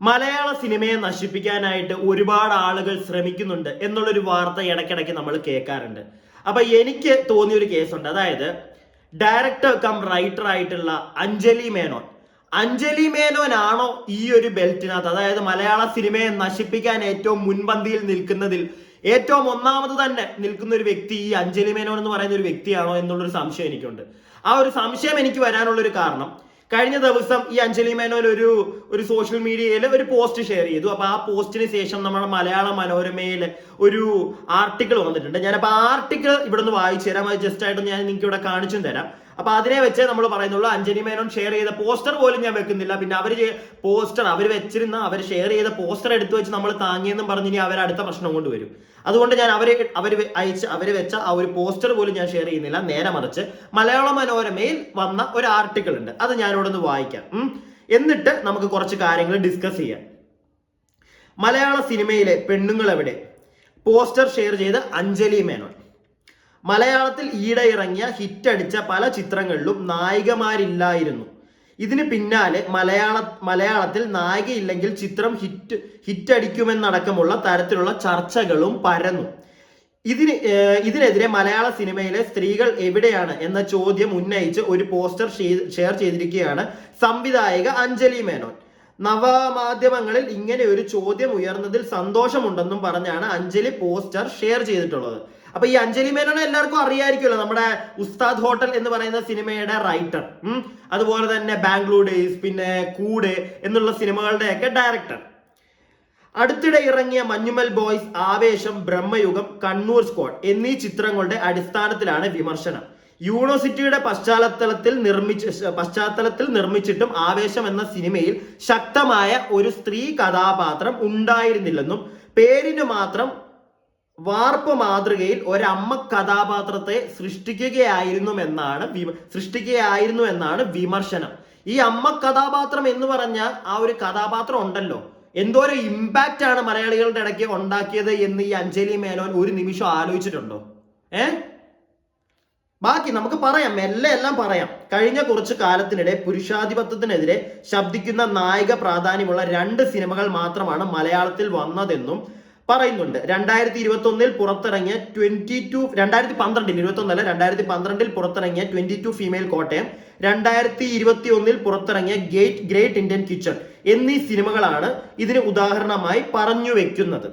മലയാള സിനിമയെ നശിപ്പിക്കാനായിട്ട് ഒരുപാട് ആളുകൾ ശ്രമിക്കുന്നുണ്ട് എന്നുള്ളൊരു വാർത്ത ഇടയ്ക്കിടയ്ക്ക് നമ്മൾ കേൾക്കാറുണ്ട്. അപ്പൊ എനിക്ക് തോന്നിയ ഒരു കേസുണ്ട്. അതായത് ഡയറക്ടർ കം റൈറ്റർ ആയിട്ടുള്ള അഞ്ജലി മേനോൻ. അഞ്ജലി മേനോൻ ആണോ ഈ ഒരു ബെൽറ്റിനകത്ത്? അതായത് മലയാള സിനിമയെ നശിപ്പിക്കാൻ ഏറ്റവും മുൻപന്തിയിൽ നിൽക്കുന്നതിൽ ഏറ്റവും ഒന്നാമത് തന്നെ നിൽക്കുന്ന ഒരു വ്യക്തി ഈ അഞ്ജലി മേനോൻ എന്ന് പറയുന്ന ഒരു വ്യക്തിയാണോ എന്നുള്ളൊരു സംശയം എനിക്കുണ്ട്. ആ ഒരു സംശയം എനിക്ക് വരാനുള്ളൊരു കാരണം കഴിഞ്ഞ ദിവസം ഈ അഞ്ജലി മേനോൻ ഒരു ഒരു സോഷ്യൽ മീഡിയയിൽ ഒരു പോസ്റ്റ് ഷെയർ ചെയ്തു. അപ്പൊ ആ പോസ്റ്റിന് ശേഷം നമ്മുടെ മലയാള മനോരമയിൽ ഒരു ആർട്ടിക്കിൾ വന്നിട്ടുണ്ട്. ഞാനപ്പോൾ ആ ആർട്ടിക്കിൾ ഇവിടെ നിന്ന് വായിച്ചു തരാം. അത് ജസ്റ്റ് ആയിട്ട് ഞാൻ നിങ്ങൾക്ക് ഇവിടെ കാണിച്ചു തരാം. അപ്പൊ അതിനെ വെച്ച് നമ്മൾ പറയുന്നുള്ളൂ അഞ്ജലി മേനോൻ ഷെയർ ചെയ്ത പോസ്റ്റർ പോലും ഞാൻ വെക്കുന്നില്ല. പിന്നെ അവർ പോസ്റ്റർ അവർ വെച്ചിരുന്ന അവർ ഷെയർ ചെയ്ത പോസ്റ്റർ എടുത്തു വെച്ച് നമ്മൾ താങ്ങിയെന്നും പറഞ്ഞ് ഇനി അവർ അടുത്ത പ്രശ്നം കൊണ്ടുവരും അതുകൊണ്ട് ഞാൻ അവരെ അവർ അയച്ച് അവർ വെച്ച ആ ഒരു പോസ്റ്റർ പോലും ഞാൻ ഷെയർ ചെയ്യുന്നില്ല. നേരെ മറിച്ച് മലയാള മനോരമയിൽ വന്ന ഒരു ആർട്ടിക്കിൾ ഉണ്ട്. അത് ഞാൻ ഞാനിവിടെ ഒന്ന് വായിക്കാം. എന്നിട്ട് നമുക്ക് കുറച്ച് കാര്യങ്ങൾ ഡിസ്കസ് ചെയ്യാം. മലയാള സിനിമയിലെ പെണ്ണുങ്ങൾ എവിടെ പോസ്റ്റർ ഷെയർ ചെയ്ത് അഞ്ജലി മേനോൻ. മലയാളത്തിൽ ഈടെ ഇറങ്ങിയ ഹിറ്റടിച്ച പല ചിത്രങ്ങളിലും നായികമാരില്ലായിരുന്നു. ഇതിന് പിന്നാലെ മലയാള മലയാളത്തിൽ നായികയില്ലെങ്കിൽ ചിത്രം ഹിറ്റ് ഹിറ്റടിക്കുമെന്നടക്കമുള്ള തരത്തിലുള്ള ചർച്ചകളും പരന്നു. ഇതിന് ഇതിനെതിരെ മലയാള സിനിമയിലെ സ്ത്രീകൾ എവിടെയാണ് എന്ന ചോദ്യം ഉന്നയിച്ച് ഒരു പോസ്റ്റർ ഷെയർ ചെയ്തിരിക്കുകയാണ് സംവിധായക അഞ്ജലി മേനോൻ. നവമാധ്യമങ്ങളിൽ ഇങ്ങനെ ഒരു ചോദ്യം ഉയർന്നതിൽ സന്തോഷമുണ്ടെന്നും പറഞ്ഞാണ് അഞ്ജലി പോസ്റ്റർ ഷെയർ ചെയ്തിട്ടുള്ളത്. അപ്പൊ ഈ അഞ്ജലി മേനോനെ എല്ലാവർക്കും അറിയായിരിക്കുമല്ലോ നമ്മുടെ ഉസ്താദ് ഹോട്ടൽ എന്ന് പറയുന്ന സിനിമയുടെ റൈറ്റർ അതുപോലെ തന്നെ ബാംഗ്ലൂർ ഡേയ്സ് പിന്നെ കൂട് എന്നുള്ള സിനിമകളുടെയൊക്കെ ഡയറക്ടർ അടുത്തിടെ ഇറങ്ങിയ മഞ്ഞുമൽ ബോയ്സ് ആവേശം ബ്രഹ്മയുഗം കണ്ണൂർ സ്ക്വാഡ് എന്നീ ചിത്രങ്ങളുടെ അടിസ്ഥാനത്തിലാണ് വിമർശനം. യൂണിവേഴ്സിറ്റിയുടെ പശ്ചാത്തലത്തിൽ നിർമ്മിച്ച പശ്ചാത്തലത്തിൽ നിർമ്മിച്ചിട്ടും ആവേശം എന്ന സിനിമയിൽ ശക്തമായ ഒരു സ്ത്രീ കഥാപാത്രം ഉണ്ടായിരുന്നില്ലെന്നും പേരിന് മാത്രം വാർപ്പ് മാതൃകയിൽ ഒരമ്മ കഥാപാത്രത്തെ സൃഷ്ടിക്കുകയായിരുന്നു എന്നാണ് സൃഷ്ടിക്കുകയായിരുന്നു എന്നാണ് വിമർശനം. ഈ അമ്മ കഥാപാത്രം എന്ന് പറഞ്ഞ ആ ഒരു കഥാപാത്രം ഉണ്ടല്ലോ. എന്തോ ഒരു ഇമ്പാക്റ്റ് ആണ് മലയാളികളുടെ ഇടയ്ക്ക് ഉണ്ടാക്കിയത് എന്ന് ഈ അഞ്ജലി മേനോൻ ഒരു നിമിഷം ആലോചിച്ചിട്ടുണ്ടോ? ഏ? ബാക്കി നമുക്ക് പറയാം മെല്ലെ എല്ലാം പറയാം. കഴിഞ്ഞ കുറച്ച് കാലത്തിനിടെ പുരുഷാധിപത്യത്തിനെതിരെ ശബ്ദിക്കുന്ന നായക പ്രാധാന്യമുള്ള രണ്ട് സിനിമകൾ മാത്രമാണ് മലയാളത്തിൽ വന്നതെന്നും പറയുന്നുണ്ട്. രണ്ടായിരത്തി ഇരുപത്തി ഒന്നിൽ പുറത്തിറങ്ങിയ ട്വന്റി ടു രണ്ടായിരത്തി പന്ത്രണ്ടിൽ ഇരുപത്തി ഒന്നല്ല രണ്ടായിരത്തി പന്ത്രണ്ടിൽ പുറത്തിറങ്ങിയ ട്വന്റി ടു ഫീമെയിൽ കോട്ടയം രണ്ടായിരത്തി ഇരുപത്തി ഒന്നിൽ പുറത്തിറങ്ങിയ ഗേറ്റ് ഗ്രേറ്റ് ഇന്ത്യൻ കിച്ചൺ എന്നീ സിനിമകളാണ് ഇതിന് ഉദാഹരണമായി പറഞ്ഞു വെക്കുന്നത്.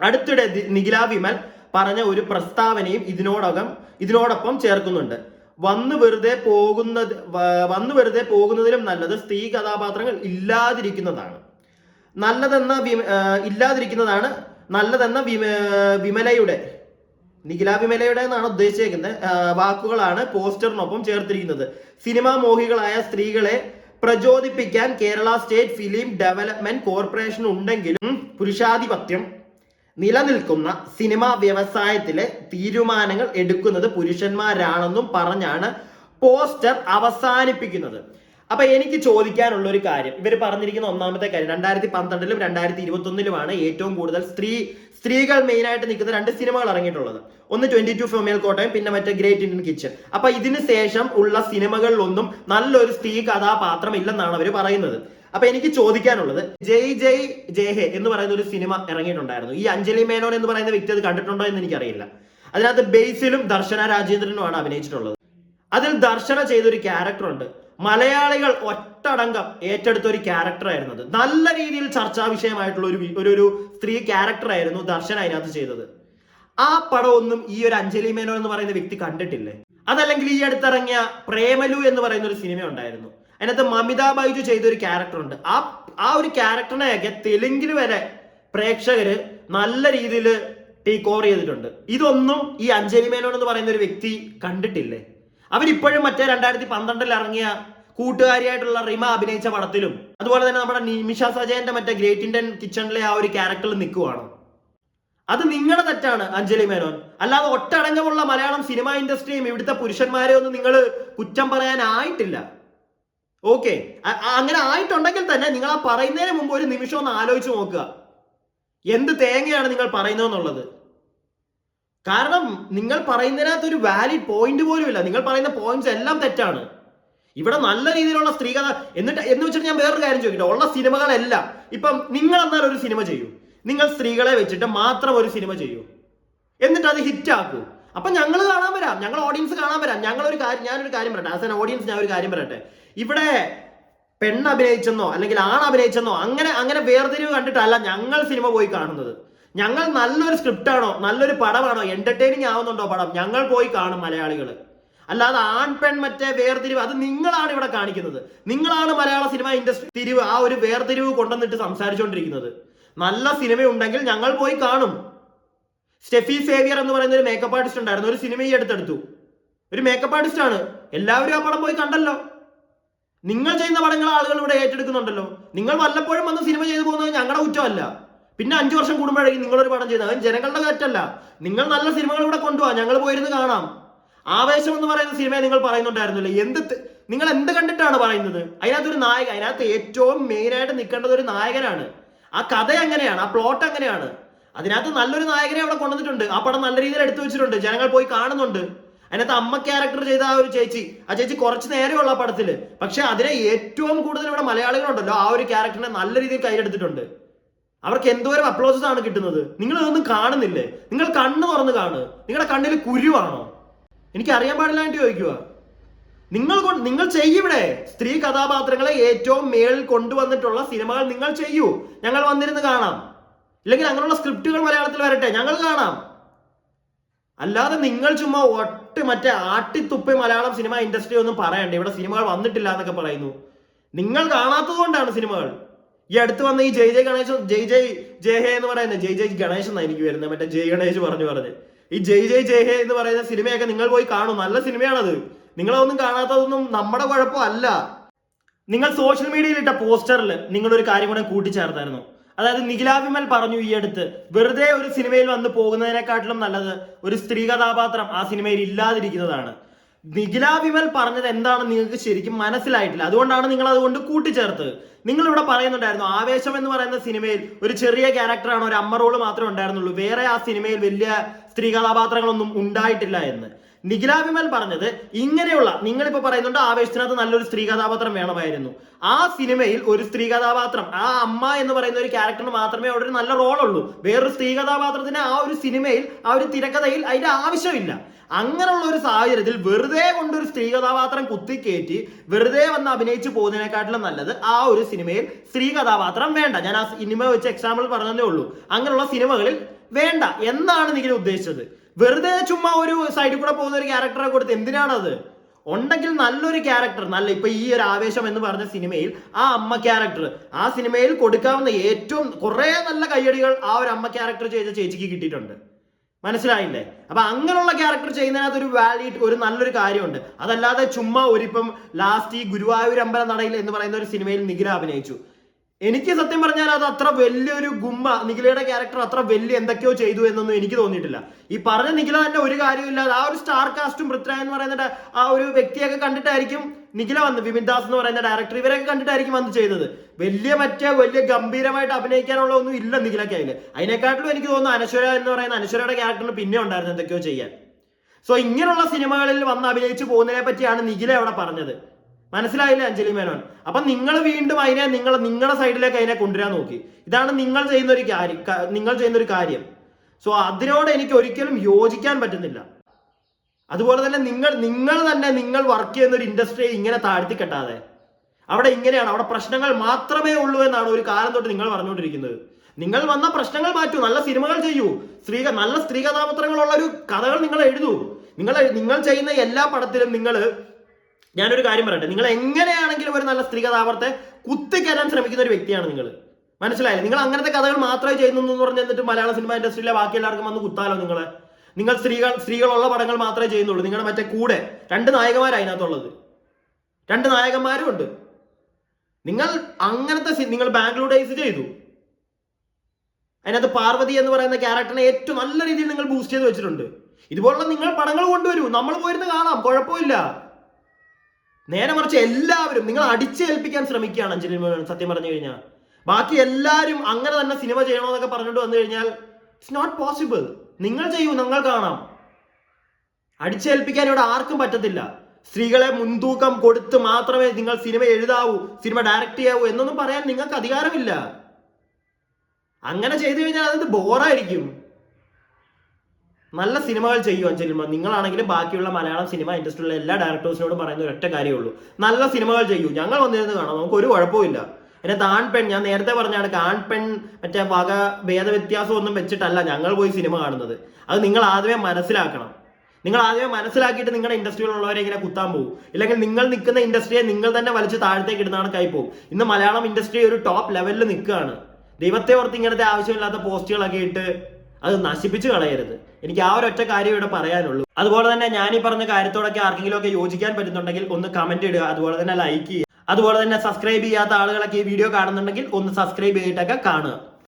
അടുത്തിടെ നിഖില വിമൽ പറഞ്ഞ ഒരു പ്രസ്താവനയും ഇതിനോടകം ഇതിനോടൊപ്പം ചേർക്കുന്നുണ്ട്. വന്ന് വെറുതെ പോകുന്നത് വന്ന് വെറുതെ പോകുന്നതിലും നല്ലത് സ്ത്രീ കഥാപാത്രങ്ങൾ ഇല്ലാതിരിക്കുന്നതാണ്. നല്ലതെന്ന ഇല്ലാതിരിക്കുന്നതാണ് നല്ലതെന്ന വിമ വിമലയുടെ. നിഖില വിമലയുടെ എന്നാണ് ഉദ്ദേശിച്ചേക്കുന്നത്. വാക്കുകളാണ് പോസ്റ്ററിനൊപ്പം ചേർത്തിരിക്കുന്നത്. സിനിമാ മോഹികളായ സ്ത്രീകളെ പ്രചോദിപ്പിക്കാൻ Kerala state film development corporation ഉണ്ടെങ്കിലും പുരുഷാധിപത്യം നിലനിൽക്കുന്ന സിനിമാ വ്യവസായത്തിലെ തീരുമാനങ്ങൾ എടുക്കുന്നത് പുരുഷന്മാരാണെന്നും പറഞ്ഞാണ് പോസ്റ്റർ അവസാനിപ്പിക്കുന്നത്. അപ്പൊ എനിക്ക് ചോദിക്കാനുള്ള ഒരു കാര്യം. ഇവർ പറഞ്ഞിരിക്കുന്ന ഒന്നാമത്തെ കാര്യം രണ്ടായിരത്തി പന്ത്രണ്ടിലും രണ്ടായിരത്തി ഇരുപത്തി ഒന്നിലുമാണ് ഏറ്റവും കൂടുതൽ സ്ത്രീ സ്ത്രീകൾ മെയിൻ ആയിട്ട് നിൽക്കുന്ന രണ്ട് സിനിമകൾ ഇറങ്ങിയിട്ടുള്ളത്. ഒന്ന് ട്വന്റി ടു ഫെമേൽ കോട്ടയം പിന്നെ മറ്റേ ഗ്രേറ്റ് ഇന്ത്യൻ കിച്ചൺ അപ്പൊ ഇതിന് ശേഷം ഉള്ള സിനിമകളിലൊന്നും നല്ലൊരു സ്ത്രീ കഥാപാത്രം ഇല്ലെന്നാണ് അവർ പറയുന്നത്. അപ്പൊ എനിക്ക് ചോദിക്കാനുള്ളത് ജയ് ജയ് ജയ് എന്ന് പറയുന്ന ഒരു സിനിമ ഇറങ്ങിയിട്ടുണ്ടായിരുന്നു. ഈ അഞ്ജലി മേനോൻ എന്ന് പറയുന്ന വ്യക്തി അത് കണ്ടിട്ടുണ്ടോ എന്ന് എനിക്കറിയില്ല. അതിനകത്ത് ബേസിലും ദർശന രാജേന്ദ്രനുമാണ് അഭിനയിച്ചിട്ടുള്ളത്. അതിൽ ദർശന ചെയ്തൊരു ക്യാരക്ടർ ഉണ്ട്. മലയാളികൾ ഒറ്റടങ്കം ഏറ്റെടുത്ത ഒരു ക്യാരക്ടർ ആയിരുന്നു അത് നല്ല രീതിയിൽ ചർച്ചാ വിഷയമായിട്ടുള്ള ഒരു ഒരു ഒരു സ്ത്രീ ക്യാരക്ടർ ആയിരുന്നു ദർശൻ അതിനകത്ത് ചെയ്തത്. ആ പടമൊന്നും ഈ ഒരു അഞ്ജലി മേനോ എന്ന് പറയുന്ന വ്യക്തി കണ്ടിട്ടില്ലേ? അതല്ലെങ്കിൽ ഈ അടുത്തിറങ്ങിയ പ്രേമലു എന്ന് പറയുന്ന ഒരു സിനിമ ഉണ്ടായിരുന്നു. അതിനകത്ത് മമിത ബൈജു ചെയ്ത ഒരു ക്യാരക്ടർ ഉണ്ട്. ആ ആ ഒരു ക്യാരക്ടറിനെയൊക്കെ തെലുങ്കിൽ വരെ പ്രേക്ഷകര് നല്ല രീതിയിൽ ടേക്ക് ഓവർ ചെയ്തിട്ടുണ്ട്. ഇതൊന്നും ഈ അഞ്ജലി മേനോൻ എന്ന് പറയുന്ന ഒരു വ്യക്തി കണ്ടിട്ടില്ലേ? അവരിപ്പോഴും മറ്റേ രണ്ടായിരത്തി പന്ത്രണ്ടിൽ ഇറങ്ങിയ കൂട്ടുകാരിയായിട്ടുള്ള റിമ അഭിനയിച്ച പടത്തിലും. അതുപോലെ തന്നെ നമ്മുടെ നിമിഷ സജയന്റെ മറ്റേ ഗ്രേറ്റ് ഇന്ത്യൻ കിച്ചണിലെ ആ ഒരു ക്യാരക്ടറിൽ നിൽക്കുവാണ് അത് നിങ്ങളുടെ തെറ്റാണ് അഞ്ജലി മേനോൻ. അല്ലാതെ ഒട്ടടങ്കമുള്ള മലയാളം സിനിമ ഇൻഡസ്ട്രിയും ഇവിടുത്തെ പുരുഷന്മാരെ ഒന്നും നിങ്ങൾ കുറ്റം പറയാനായിട്ടില്ല. ഓക്കെ അങ്ങനെ ആയിട്ടുണ്ടെങ്കിൽ തന്നെ നിങ്ങൾ ആ പറയുന്നതിന് മുമ്പ് ഒരു നിമിഷം ഒന്ന് ആലോചിച്ച് നോക്കുക. എന്ത് തേങ്ങയാണ് നിങ്ങൾ പറയുന്നതെന്നുള്ളത്? കാരണം നിങ്ങൾ പറയുന്നതിനകത്ത് ഒരു വാലിഡ് പോയിന്റ് പോലും ഇല്ല നിങ്ങൾ പറയുന്ന പോയിന്റ്സ് എല്ലാം തെറ്റാണ്. ഇവിടെ നല്ല രീതിയിലുള്ള സ്ത്രീകഥ എന്നിട്ട് എന്ന് വെച്ചിട്ട് ഞാൻ വേറൊരു കാര്യം ചോദിക്കട്ടെ? ഉള്ള സിനിമകളെല്ലാം. ഇപ്പം നിങ്ങൾ എന്നാൽ ഒരു സിനിമ ചെയ്യൂ. നിങ്ങൾ സ്ത്രീകളെ വെച്ചിട്ട് മാത്രം ഒരു സിനിമ ചെയ്യൂ. എന്നിട്ട് അത് ഹിറ്റ് ആക്കൂ. അപ്പൊ ഞങ്ങൾ കാണാൻ വരാം. ഞങ്ങൾ ഓഡിയൻസ് കാണാൻ വരാം. ഞങ്ങൾ ഒരു കാര്യം ഞാനൊരു കാര്യം പറയട്ടെ. ആസ് എൻ ഓഡിയൻസ് ഞാൻ ഒരു കാര്യം പറയട്ടെ. ഇവിടെ പെണ്ണ് അഭിനയിച്ചെന്നോ അല്ലെങ്കിൽ ആൺ അഭിനയിച്ചെന്നോ അങ്ങനെ അങ്ങനെ വേർതിരിവ് കണ്ടിട്ടല്ല ഞങ്ങൾ സിനിമ പോയി കാണുന്നത്. ഞങ്ങൾ നല്ലൊരു സ്ക്രിപ്റ്റ് ആണോ നല്ലൊരു പടമാണോ എന്റർടൈനിങ് ആവുന്നുണ്ടോ പടം? ഞങ്ങൾ പോയി കാണും മലയാളികൾ അല്ലാതെ ആൺ പെൺ മറ്റേ വേർതിരിവ് അത് നിങ്ങളാണ് ഇവിടെ കാണിക്കുന്നത്. നിങ്ങളാണ് മലയാള സിനിമ ഇൻഡസ്ട്രി തിരിവ് ആ ഒരു വേർതിരിവ് കൊണ്ടുവന്നിട്ട് സംസാരിച്ചുകൊണ്ടിരിക്കുന്നത് നല്ല സിനിമ ഉണ്ടെങ്കിൽ ഞങ്ങൾ പോയി കാണും. സ്റ്റെഫി സേവിയർ എന്ന് പറയുന്ന ഒരു മേക്കപ്പ് ആർട്ടിസ്റ്റ് ഉണ്ടായിരുന്നു. ഒരു സിനിമ ഈ അടുത്തെടുത്തു. ഒരു മേക്കപ്പ് ആർട്ടിസ്റ്റ് ആണ്. എല്ലാവരും ആ പടം പോയി കണ്ടല്ലോ. നിങ്ങൾ ചെയ്യുന്ന പടങ്ങൾ ആളുകൾ ഇവിടെ ഏറ്റെടുക്കുന്നുണ്ടല്ലോ. നിങ്ങൾ വല്ലപ്പോഴും വന്ന് സിനിമ ചെയ്തു പോകുന്നത് ഞങ്ങളുടെ കുറ്റമല്ല. പിന്നെ അഞ്ചു വർഷം കൂടുമ്പോഴേക്കും നിങ്ങളൊരു പടം ചെയ്ത്. അത് ജനങ്ങളുടെ തെറ്റല്ല. നിങ്ങൾ നല്ല സിനിമകൾ ഇവിടെ കൊണ്ടുപോകാം ഞങ്ങൾ പോയിരുന്ന് കാണാം. ആവേശം എന്ന് പറയുന്ന സിനിമയെ നിങ്ങൾ പറയുന്നുണ്ടായിരുന്നില്ലേ? എന്ത് നിങ്ങൾ എന്ത് കണ്ടിട്ടാണ് പറയുന്നത്? അതിനകത്ത് ഒരു നായക അതിനകത്ത് ഏറ്റവും മെയിനായിട്ട് നിൽക്കേണ്ടത് ഒരു നായകനാണ്. ആ കഥ എങ്ങനെയാണ്? ആ പ്ലോട്ട് എങ്ങനെയാണ്? അതിനകത്ത് നല്ലൊരു നായകനെ അവിടെ കൊണ്ടുവന്നിട്ടുണ്ട്. ആ പടം നല്ല രീതിയിൽ എടുത്തു വെച്ചിട്ടുണ്ട്. ജനങ്ങൾ പോയി കാണുന്നുണ്ട്. അതിനകത്ത് അമ്മ ക്യാരക്ടർ ചെയ്ത ആ ഒരു ചേച്ചി. ആ ചേച്ചി കുറച്ച് നേരമുള്ള ആ പടത്തിൽ. പക്ഷെ അതിനെ ഏറ്റവും കൂടുതൽ ഇവിടെ മലയാളികളുണ്ടല്ലോ. ആ ഒരു ക്യാരക്ടറിനെ നല്ല രീതിയിൽ കയ്യിലെടുത്തിട്ടുണ്ട്. അവർക്ക് എന്തോരം അപ്ലോസസ് ആണ് കിട്ടുന്നത്. നിങ്ങൾ ഇതൊന്നും കാണുന്നില്ലേ? നിങ്ങൾ കണ്ണ് തുറന്ന് കാണു നിങ്ങളുടെ കണ്ണിൽ കുരുവാണോ എനിക്ക് അറിയാൻ പാടില്ലാണ്ട് ചോദിക്കുക നിങ്ങൾ നിങ്ങൾ ചെയ്യിവിടെ സ്ത്രീ കഥാപാത്രങ്ങളെ ഏറ്റവും മേളിൽ കൊണ്ടുവന്നിട്ടുള്ള സിനിമകൾ നിങ്ങൾ ചെയ്യൂ. ഞങ്ങൾ വന്നിരുന്ന് കാണാം. ഇല്ലെങ്കിൽ അങ്ങനെയുള്ള സ്ക്രിപ്റ്റുകൾ മലയാളത്തിൽ വരട്ടെ. ഞങ്ങൾ കാണാം. അല്ലാതെ നിങ്ങൾ ചുമ്മാ ഒട്ട് മറ്റേ ആട്ടിത്തുപ്പി മലയാളം സിനിമ ഇൻഡസ്ട്രി ഒന്നും പറയണ്ട. ഇവിടെ സിനിമകൾ വന്നിട്ടില്ല എന്നൊക്കെ പറയുന്നു. നിങ്ങൾ കാണാത്തത് കൊണ്ടാണ് സിനിമകൾ. ഈ അടുത്ത് വന്ന ഈ ജയ് ജയ് ഗണേശ് ജയ് ജയ് ജയ് ഹേ എന്ന് പറയുന്നത് ജയ് ജയ് ഗണേശ് എന്നാണ് എനിക്ക് വരുന്നത്. മറ്റേ ജയ് ഗണേശ് പറഞ്ഞു പറഞ്ഞ്. ഈ ജയ് ജയ് ജയ് ഹേ എന്ന് പറയുന്ന സിനിമയൊക്കെ നിങ്ങൾ പോയി കാണും. നല്ല സിനിമയാണത്. നിങ്ങളതൊന്നും കാണാത്തതൊന്നും നമ്മുടെ കുഴപ്പമല്ല നിങ്ങൾ സോഷ്യൽ മീഡിയയിൽ ഇട്ട പോസ്റ്ററിൽ നിങ്ങളൊരു കാര്യം കൂടെ കൂട്ടിച്ചേർത്തായിരുന്നു. അതായത് നിഖില വിമൽ പറഞ്ഞു ഈ അടുത്ത് വെറുതെ ഒരു സിനിമയിൽ വന്ന് പോകുന്നതിനെക്കാട്ടിലും നല്ലത് ഒരു സ്ത്രീ കഥാപാത്രം ആ സിനിമയിൽ ഇല്ലാതിരിക്കുന്നതാണ്. നിഖില വിമൽ പറഞ്ഞത് എന്താണെന്ന് നിങ്ങൾക്ക് ശരിക്കും മനസ്സിലായിട്ടില്ല. അതുകൊണ്ടാണ് നിങ്ങൾ അതുകൊണ്ട് കൂട്ടിച്ചേർത്ത് നിങ്ങൾ ഇവിടെ പറയുന്നുണ്ടായിരുന്നു ആവേശം എന്ന് പറയുന്ന സിനിമയിൽ ഒരു ചെറിയ ക്യാരക്ടറാണ് ഒരു അമ്മ റോൾ മാത്രമേ ഉണ്ടായിരുന്നുള്ളൂ. വേറെ ആ സിനിമയിൽ വലിയ സ്ത്രീ കഥാപാത്രങ്ങളൊന്നും ഉണ്ടായിട്ടില്ല എന്ന്. നിഖില വിമൽ പറഞ്ഞത് ഇങ്ങനെയുള്ള നിങ്ങളിപ്പോ പറയുന്നുണ്ട് ആവേശത്തിനകത്ത് നല്ലൊരു സ്ത്രീ കഥാപാത്രം വേണമായിരുന്നു. ആ സിനിമയിൽ ഒരു സ്ത്രീ കഥാപാത്രം ആ അമ്മ എന്ന് പറയുന്ന ഒരു ക്യാരക്ടറിന് മാത്രമേ അവിടെ ഒരു നല്ല റോളുള്ളൂ. വേറൊരു സ്ത്രീ കഥാപാത്രത്തിന് ആ ഒരു സിനിമയിൽ ആ ഒരു തിരക്കഥയിൽ അതിന്റെ ആവശ്യമില്ല. അങ്ങനെയുള്ള ഒരു സാഹചര്യത്തിൽ വെറുതെ കൊണ്ടൊരു സ്ത്രീ കഥാപാത്രം കുത്തിക്കയറ്റി വെറുതെ വന്ന് അഭിനയിച്ചു പോകുന്നതിനെക്കാട്ടിലും നല്ലത് ആ ഒരു സിനിമയിൽ സ്ത്രീ കഥാപാത്രം വേണ്ട. ഞാൻ ആ സിനിമ വെച്ച് എക്സാമ്പിൾ പറഞ്ഞതേ ഉള്ളൂ. അങ്ങനെയുള്ള സിനിമകളിൽ വേണ്ട. എന്നാണ് നിങ്ങൾ ഉദ്ദേശിച്ചത്? വെറുതെ ചുമ്മാ ഒരു സൈഡിൽ കൂടെ പോകുന്ന ഒരു ക്യാരക്ടറെ കൊടുത്ത് എന്തിനാണത്? ഉണ്ടെങ്കിൽ നല്ലൊരു ക്യാരക്ടർ നല്ല ഇപ്പൊ ഈ ഒരു ആവേശം എന്ന് പറഞ്ഞ സിനിമയിൽ ആ അമ്മ ക്യാരക്ടർ ആ സിനിമയിൽ കൊടുക്കാവുന്ന ഏറ്റവും കുറെ നല്ല കയ്യടികൾ ആ ഒരു അമ്മ ക്യാരക്ടർ ചെയ്ത ചേച്ചിക്ക് കിട്ടിയിട്ടുണ്ട്. മനസ്സിലായില്ലേ? അപ്പൊ അങ്ങനെയുള്ള ക്യാരക്ടർ ചെയ്യുന്നതിനകത്ത് ഒരു വാലിഡ് ഒരു നല്ലൊരു കാര്യമുണ്ട്. അതല്ലാതെ ചുമ്മാ ഒരിപ്പം ലാസ്റ്റ് ഈ ഗുരുവായൂർ അമ്പലം നടയിൽ എന്ന് പറയുന്ന ഒരു സിനിമയിൽ നിഖില അഭിനയിച്ചു. എനിക്ക് സത്യം പറഞ്ഞാൽ അത് അത്ര വലിയൊരു ഗുമ്മ നിഖിലയുടെ ക്യാരക്ടർ അത്ര വലിയ എന്തൊക്കെയോ ചെയ്തു എന്നൊന്നും എനിക്ക് തോന്നിയിട്ടില്ല. ഈ പറഞ്ഞ നിഖില തന്നെ ഒരു കാര്യമില്ലാതെ ആ ഒരു സ്റ്റാർ കാസ്റ്റും പൃഥ്വിരാജ് എന്ന് പറയുന്ന ആ ഒരു വ്യക്തിയൊക്കെ കണ്ടിട്ടായിരിക്കും നിഖില വന്ന് വിമിൻ ദാസ് എന്ന് പറയുന്ന ഡയറക്ടർ ഇവരൊക്കെ കണ്ടിട്ടായിരിക്കും വന്ന് ചെയ്തത്. വലിയ മറ്റേ വലിയ ഗംഭീരമായിട്ട് അഭിനയിക്കാനുള്ള ഒന്നും ഇല്ല നിഖിലയ്ക്ക് അതിൽ അതിനെക്കാട്ടിലും എനിക്ക് തോന്നുന്നു അനശ്വര എന്ന് പറയുന്ന അനശ്വരയുടെ ക്യാരക്ടറിന് പിന്നെ ഉണ്ടായിരുന്നു എന്തൊക്കെയോ ചെയ്യാൻ. സോ ഇങ്ങനെയുള്ള സിനിമകളിൽ വന്ന് അഭിനയിച്ചു പോകുന്നതിനെ പറ്റിയാണ് നിഖില അവിടെ പറഞ്ഞത്. മനസ്സിലായില്ലേ അഞ്ജലി മേനോൻ? അപ്പൊ നിങ്ങൾ വീണ്ടും അതിനെ നിങ്ങൾ നിങ്ങളുടെ സൈഡിലേക്ക് അതിനെ കൊണ്ടുവരാൻ നോക്കി. ഇതാണ് നിങ്ങൾ ചെയ്യുന്ന ഒരു കാര്യം നിങ്ങൾ ചെയ്യുന്ന ഒരു കാര്യം. സോ അതിനോട് എനിക്ക് ഒരിക്കലും യോജിക്കാൻ പറ്റുന്നില്ല. അതുപോലെ തന്നെ നിങ്ങൾ നിങ്ങൾ തന്നെ നിങ്ങൾ വർക്ക് ചെയ്യുന്ന ഒരു ഇൻഡസ്ട്രിയെ ഇങ്ങനെ താഴ്ത്തി കെട്ടാതെ. അവിടെ ഇങ്ങനെയാണ് അവിടെ പ്രശ്നങ്ങൾ മാത്രമേ ഉള്ളൂ എന്നാണ് ഒരു കാലം തൊട്ട് നിങ്ങൾ പറഞ്ഞുകൊണ്ടിരിക്കുന്നത്. നിങ്ങൾ വന്ന പ്രശ്നങ്ങൾ മാറ്റൂ നല്ല സിനിമകൾ ചെയ്യൂ. സ്ത്രീ നല്ല സ്ത്രീ കഥാപാത്രങ്ങളുള്ള ഒരു കഥകൾ നിങ്ങൾ എഴുതൂ. നിങ്ങൾ നിങ്ങൾ ചെയ്യുന്ന എല്ലാ പടത്തിലും നിങ്ങൾ ഞാനൊരു കാര്യം പറയട്ടെ. നിങ്ങൾ എങ്ങനെയാണെങ്കിലും ഒരു നല്ല സ്ത്രീ കഥാപാത്രത്തെ കുത്തിക്കയറാൻ ശ്രമിക്കുന്ന ഒരു വ്യക്തിയാണ് നിങ്ങൾ. മനസ്സിലായില്ലേ? നിങ്ങൾ അങ്ങനത്തെ കഥകൾ മാത്രമേ ചെയ്യുന്നു എന്ന് പറഞ്ഞ് എന്നിട്ട് മലയാള സിനിമ ഇൻഡസ്ട്രിയിലെ ബാക്കി എല്ലാവർക്കും വന്ന് കുത്താലോ നിങ്ങളെ? നിങ്ങൾ സ്ത്രീകൾ സ്ത്രീകളുള്ള പടങ്ങൾ മാത്രമേ ചെയ്യുന്നുള്ളൂ. നിങ്ങളുടെ മറ്റേ കൂടെ രണ്ട് നായകന്മാരാണ് അതിനകത്തുള്ളത്. രണ്ട് നായകന്മാരും ഉണ്ട്. നിങ്ങൾ അങ്ങനത്തെ നിങ്ങൾ ബാംഗ്ലൂർ ഡേയ്സ് ചെയ്തു. അതിനകത്ത് പാർവതി എന്ന് പറയുന്ന ക്യാരക്ടറിനെ ഏറ്റവും നല്ല രീതിയിൽ നിങ്ങൾ ബൂസ്റ്റ് ചെയ്ത് വെച്ചിട്ടുണ്ട്. ഇതുപോലുള്ള നിങ്ങൾ പടങ്ങൾ കൊണ്ടുവരൂ. നമ്മൾ പോയിരുന്ന് കാണാം. കുഴപ്പമില്ല. നേരെ മറിച്ച് എല്ലാവരും നിങ്ങൾ അടിച്ചേൽപ്പിക്കാൻ ശ്രമിക്കുകയാണ് അഞ്ജലി മേനോൻ സത്യം പറഞ്ഞു കഴിഞ്ഞാൽ. ബാക്കി എല്ലാവരും അങ്ങനെ തന്നെ സിനിമ ചെയ്യണമെന്നൊക്കെ പറഞ്ഞിട്ട് വന്നു കഴിഞ്ഞാൽ ഇറ്റ്സ് നോട്ട് പോസിബിൾ നിങ്ങൾ ചെയ്യൂ നിങ്ങൾ കാണാം. അടിച്ചേൽപ്പിക്കാൻ ഇവിടെ ആർക്കും പറ്റത്തില്ല. സ്ത്രീകളെ മുൻതൂക്കം കൊടുത്ത് മാത്രമേ നിങ്ങൾ സിനിമ എഴുതാവൂ സിനിമ ഡയറക്റ്റ് ചെയ്യാവൂ എന്നൊന്നും പറയാൻ നിങ്ങൾക്ക് അധികാരമില്ല. അങ്ങനെ ചെയ്തു കഴിഞ്ഞാൽ അത് ബോറായിരിക്കും നല്ല സിനിമകൾ ചെയ്യുവാൻ ചെല്ലുമ്പോൾ നിങ്ങളാണെങ്കിലും ബാക്കിയുള്ള മലയാളം സിനിമ ഇൻഡസ്ട്രിയിലെ എല്ലാ ഡയറക്ടേഴ്സിനോടും പറയുന്ന ഒരൊറ്റ കാര്യമുള്ളൂ. നല്ല സിനിമകൾ ചെയ്യൂ. ഞങ്ങൾ വന്നിരുന്ന് കാണാം. നമുക്ക് ഒരു കുഴപ്പമില്ല അതിനകത്ത് ആൺപെൺ പെൺ ഞാൻ നേരത്തെ പറഞ്ഞാണ് ആൺപെൺ പെൺ മറ്റേ വക ഭേദവ്യത്യാസം ഒന്നും വെച്ചിട്ടല്ല ഞങ്ങൾ പോയി സിനിമ കാണുന്നത്. അത് നിങ്ങൾ ആദ്യമേ മനസ്സിലാക്കണം. നിങ്ങൾ ആദ്യമേ മനസ്സിലാക്കിയിട്ട് നിങ്ങളുടെ ഇൻഡസ്ട്രിയിലുള്ളവരെ ഇങ്ങനെ കുത്താൻ പോകും ഇല്ലെങ്കിൽ നിങ്ങൾ നിൽക്കുന്ന ഇൻഡസ്ട്രിയെ നിങ്ങൾ തന്നെ വലിച്ച് താഴത്തേക്ക് ഇടുന്നതാണ് കൈ പോകും ഇന്ന് മലയാളം ഇൻഡസ്ട്രി ഒരു ടോപ്പ് ലെവലിൽ നിൽക്കുകയാണ്. ദൈവത്തെ ഓർത്ത് ഇങ്ങനത്തെ ആവശ്യമില്ലാത്ത പോസ്റ്റുകളൊക്കെ ഇട്ട് അത് നശിപ്പിച്ച് കളയരുത്. എനിക്ക് ആ ഒരൊറ്റ കാര്യം ഇവിടെ പറയാനുള്ളൂ. അതുപോലെ തന്നെ ഞാൻ ഈ പറഞ്ഞ കാര്യത്തോടൊക്കെ ആർക്കെങ്കിലും ഒക്കെ യോജിക്കാൻ പറ്റുന്നുണ്ടെങ്കിൽ ഒന്ന് കമന്റ് ഇടുക അതുപോലെ തന്നെ ലൈക്ക് ചെയ്യുക അതുപോലെ തന്നെ സബ്സ്ക്രൈബ് ചെയ്യാത്ത ആളുകളൊക്കെ ഈ വീഡിയോ കാണുന്നുണ്ടെങ്കിൽ ഒന്ന് സബ്സ്ക്രൈബ് ചെയ്തിട്ടൊക്കെ കാണുക.